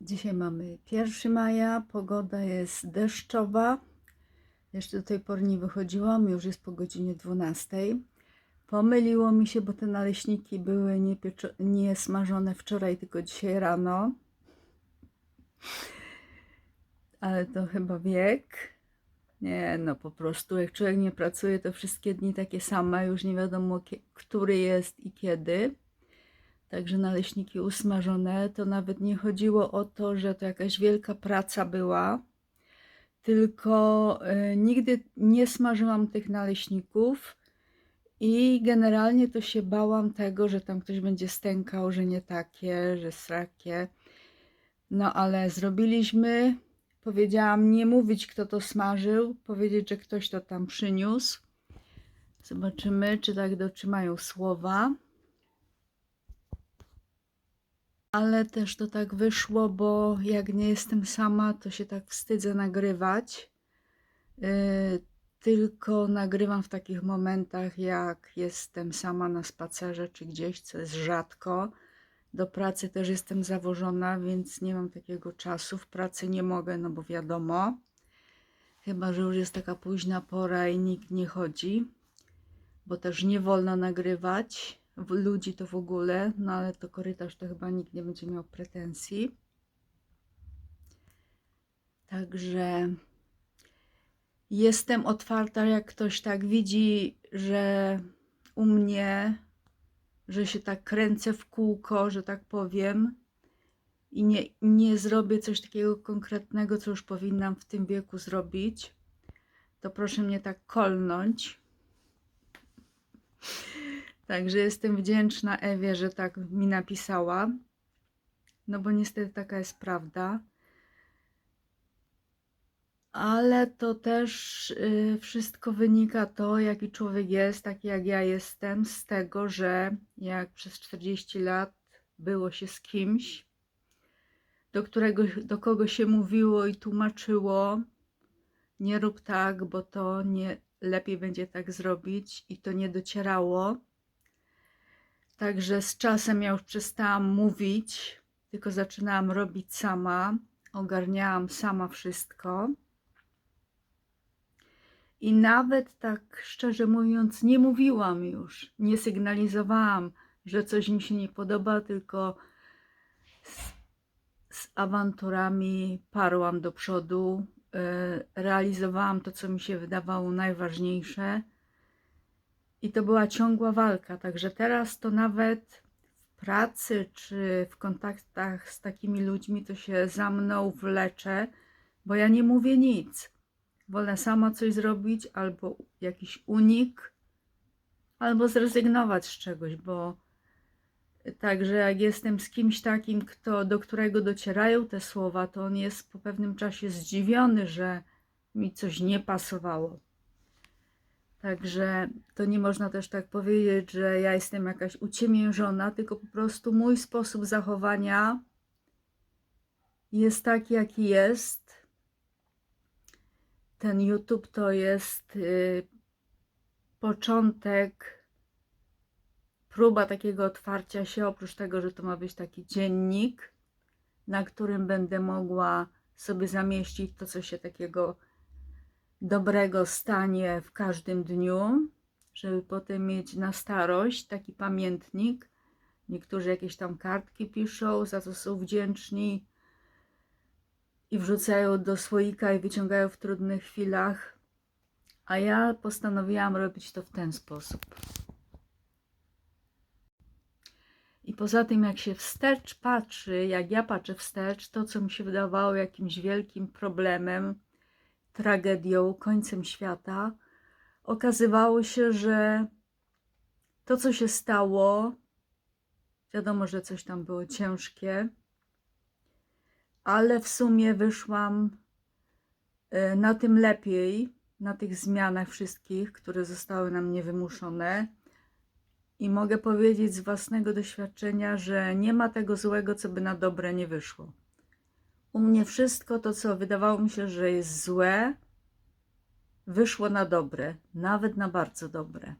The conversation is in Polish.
Dzisiaj mamy 1 maja, pogoda jest deszczowa. Jeszcze do tej pory nie wychodziłam, już jest po godzinie 12. Pomyliło mi się, bo te naleśniki były nie, nie smażone wczoraj, tylko dzisiaj rano. Ale to chyba wiek. Nie, no po prostu jak człowiek nie pracuje, to wszystkie dni takie same, już nie wiadomo, który jest i kiedy. Także naleśniki usmażone, to nawet nie chodziło o to, że to jakaś wielka praca była, tylko y, nigdy nie smażyłam tych naleśników i generalnie to się bałam tego, że tam ktoś będzie stękał, że nie takie, że srakie. No ale zrobiliśmy. Powiedziałam nie mówić, kto to smażył, powiedzieć, że ktoś to tam przyniósł. Zobaczymy, czy tak dotrzymają słowa. Ale też to tak wyszło, bo jak nie jestem sama, to się tak wstydzę nagrywać. Yy, tylko nagrywam w takich momentach, jak jestem sama na spacerze czy gdzieś, co jest rzadko. Do pracy też jestem zawożona, więc nie mam takiego czasu. W pracy nie mogę, no bo wiadomo. Chyba, że już jest taka późna pora i nikt nie chodzi, bo też nie wolno nagrywać ludzi to w ogóle, no ale to korytarz to chyba nikt nie będzie miał pretensji. Także jestem otwarta, jak ktoś tak widzi, że u mnie, że się tak kręcę w kółko, że tak powiem, i nie, nie zrobię coś takiego konkretnego, co już powinnam w tym wieku zrobić, to proszę mnie tak kolnąć. Także jestem wdzięczna Ewie, że tak mi napisała. No bo niestety taka jest prawda. Ale to też y, wszystko wynika to, jaki człowiek jest, taki jak ja jestem, z tego, że jak przez 40 lat było się z kimś, do którego, do kogo się mówiło i tłumaczyło, nie rób tak, bo to nie lepiej będzie tak zrobić i to nie docierało. Także z czasem ja już przestałam mówić, tylko zaczynałam robić sama, ogarniałam sama wszystko. I nawet tak szczerze mówiąc, nie mówiłam już, nie sygnalizowałam, że coś mi się nie podoba, tylko z, z awanturami parłam do przodu, y, realizowałam to, co mi się wydawało najważniejsze. I to była ciągła walka. Także teraz to nawet w pracy czy w kontaktach z takimi ludźmi to się za mną wlecze, bo ja nie mówię nic. Wolę sama coś zrobić, albo jakiś unik, albo zrezygnować z czegoś, bo także jak jestem z kimś takim, kto, do którego docierają te słowa, to on jest po pewnym czasie zdziwiony, że mi coś nie pasowało. Także to nie można też tak powiedzieć, że ja jestem jakaś uciemiężona, tylko po prostu mój sposób zachowania jest taki, jaki jest. Ten YouTube to jest y, początek, próba takiego otwarcia się, oprócz tego, że to ma być taki dziennik, na którym będę mogła sobie zamieścić to, co się takiego dobrego stanie w każdym dniu, żeby potem mieć na starość taki pamiętnik. Niektórzy jakieś tam kartki piszą, za co są wdzięczni i wrzucają do słoika i wyciągają w trudnych chwilach. A ja postanowiłam robić to w ten sposób. I poza tym, jak się wstecz patrzy, jak ja patrzę wstecz, to co mi się wydawało jakimś wielkim problemem, tragedią, końcem świata, okazywało się, że to, co się stało, wiadomo, że coś tam było ciężkie, ale w sumie wyszłam e, na tym lepiej, na tych zmianach wszystkich, które zostały na mnie wymuszone. I mogę powiedzieć z własnego doświadczenia, że nie ma tego złego, co by na dobre nie wyszło. U mnie wszystko to, co wydawało mi się, że jest złe, wyszło na dobre, nawet na bardzo dobre.